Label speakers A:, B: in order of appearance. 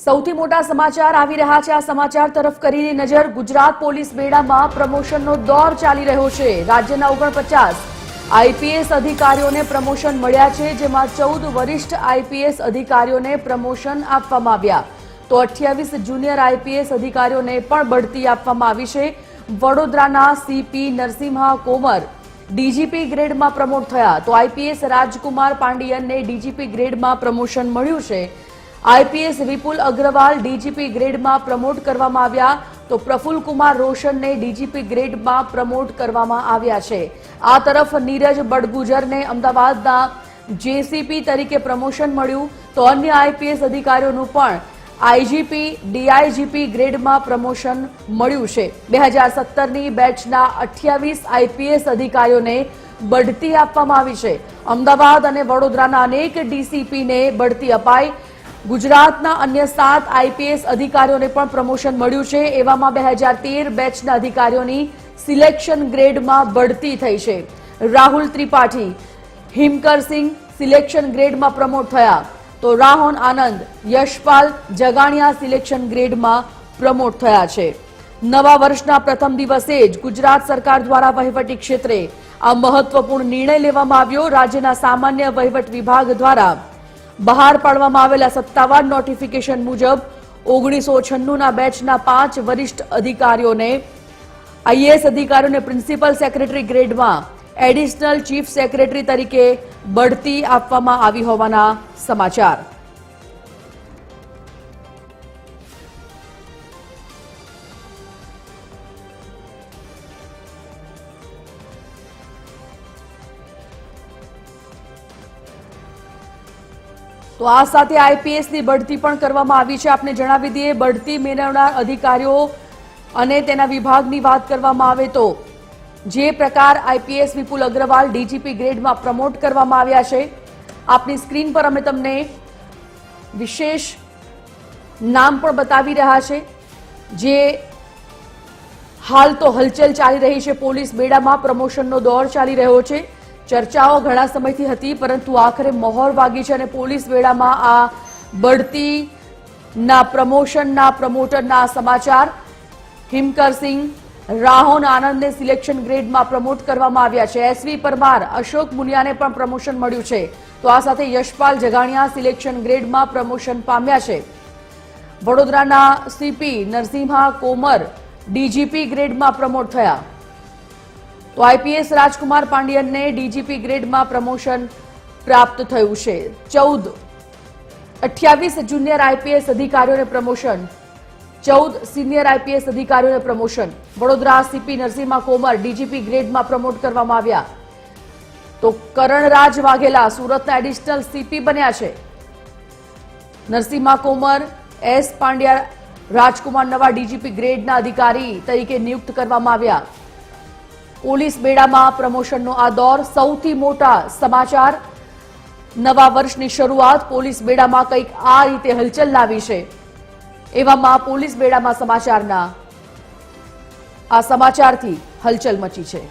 A: સૌથી મોટા સમાચાર આવી રહ્યા છે. આ સમાચાર તરફ કરીને નજર ગુજરાત પોલીસ બેડામાં પ્રમોશનનો દોર ચાલી રહ્યો છે. રાજ્યના ઓગણપચાસ આઈપીએસ અધિકારીઓને પ્રમોશન મળ્યા છે, જેમાં ચૌદ વરિષ્ઠ આઈપીએસ અધિકારીઓને પ્રમોશન આપવામાં આવ્યા. તો અઠ્યાવીસ જુનિયર આઈપીએસ અધિકારીઓને પણ બઢતી આપવામાં આવી છે. વડોદરાના સીપી નરસિંહા કોમર ડીજીપી ગ્રેડમાં પ્રમોટ થયા. તો આઈપીએસ રાજકુમાર પાંડિયનને ડીજીપી ગ્રેડમાં પ્રમોશન મળ્યું છે. આઈપીએસ વિપુલ અગ્રવાલ ડીજીપી ગ્રેડમાં પ્રમોટ કરવામાં આવ્યા તો પ્રફુલ કુમાર રોશનને ડીજીપી ગ્રેડમાં પ્રમોટ કરવામાં આવ્યા છે. આ તરફ નીરજ બડગુજરને અમદાવાદના જેસીપી તરીકે પ્રમોશન મળ્યું તો અન્ય આઈપીએસ અધિકારીઓનું પણ આઈજીપી, ડીઆઈજીપી ગ્રેડમાં પ્રમોશન મળ્યું છે. બે હજાર સત્તરની બેચના અઠ્યાવીસ આઈપીએસ અધિકારીઓને બઢતી આપવામાં આવી છે. અમદાવાદ અને વડોદરાના અનેક ડીસીપીને બઢતી અપાઈ ગુજરાતના અન્ય સાત આઈપીએસ અધિકારીઓને પણ પ્રમોશન મળ્યું છે. એવામાં બે હજાર તેર બેચના અધિકારીઓની સિલેક્શન ગ્રેડમાં બઢતી થઈ છે. રાહુલ ત્રિપાઠી હિમકરસિંહ સિલેક્શન ગ્રેડમાં પ્રમોટ થયા. તો રાહોન આનંદ, યશપાલ જગાણિયા સિલેક્શન ગ્રેડમાં પ્રમોટ થયા છે. નવા વર્ષના પ્રથમ દિવસે જ ગુજરાત સરકાર દ્વારા વહીવટી ક્ષેત્રે આ મહત્વપૂર્ણ નિર્ણય લેવામાં આવ્યો. રાજ્યના સામાન્ય વહીવટ વિભાગ દ્વારા બહાર પાડવામાં આવેલા સત્તાવાર નોટિફિકેશન મુજબ ઓગણીસો છન્નુંના બેચના પાંચ વરિષ્ઠ અધિકારીઓને આઈએએસ અધિકારીઓને પ્રિન્સિપલ સેક્રેટરી ગ્રેડમાં એડિશનલ ચીફ સેક્રેટરી તરીકે બઢતી આપવામાં આવી હોવાના સમાચાર. તો આ સાથે આઈપીએસની બઢતી પણ કરવામાં આવી છે. આપને જણાવી દઈએ, બઢતી મેળવનાર અધિકારીઓ અને તેના વિભાગની વાત કરવામાં આવે તો જે પ્રકાર આઈપીએસ વિપુલ અગ્રવાલ ડીજીપી ગ્રેડમાં પ્રમોટ કરવામાં આવ્યા છે, આપની સ્ક્રીન પર અમે તમને વિશેષ નામ પણ બતાવી રહ્યા છે. જે હાલ તો હલચલ ચાલી રહી છે. પોલીસ બેડામાં પ્રમોશનનો દોર ચાલી રહ્યો છે. ચર્ચાઓ ઘણા સમયથી હતી, પરંતુ આખરે મહોર વાગી છે અને પોલીસ વેળામાં આ બઢતીના પ્રમોશનના, પ્રમોટરના સમાચાર. હિમકરસિંહ રાહોન આનંદને સિલેક્શન ગ્રેડમાં પ્રમોટ કરવામાં આવ્યા છે. એસવી પરમાર, અશોક મુનિયાને પણ પ્રમોશન મળ્યું છે. તો આ સાથે યશપાલ જગાણિયા સિલેક્શન ગ્રેડમાં પ્રમોશન પામ્યા છે. વડોદરાના સીપી નરસિંહા કોમર, ડીજીપી ગ્રેડમાં પ્રમોટ થયા. તો આઈપીએસ રાજકુમાર પાંડિયનને ડીજીપી ગ્રેડમાં પ્રમોશન પ્રાપ્ત થયું છે. ચૌદ, અઠ્યાવીસ જુનિયર આઈપીએસ અધિકારીઓને પ્રમોશન. ચૌદ સિનિયર આઈપીએસ અધિકારીઓને promotion. Vadodara CP Narasimha Komar, DGP ગ્રેડમાં promote કરવામાં આવ્યા. તો કરણરાજ વાઘેલા સુરતના એડિશનલ સીપી બન્યા છે. નરસિંહા કોમર, એસ પાંડ્યા રાજકુમાર નવા ડીજીપી ગ્રેડના અધિકારી તરીકે નિયુક્ત કરવામાં આવ્યા. પોલીસ બેડામાં પ્રમોશનનો આ દોર સૌથી મોટા સમાચાર. નવા વર્ષની શરૂઆત પોલીસ બેડામાં કંઈક આ રીતે હલચલ લાવી છે. એવામાં પોલીસ બેડામાં સમાચારના આ સમાચારથી હલચલ મચી છે.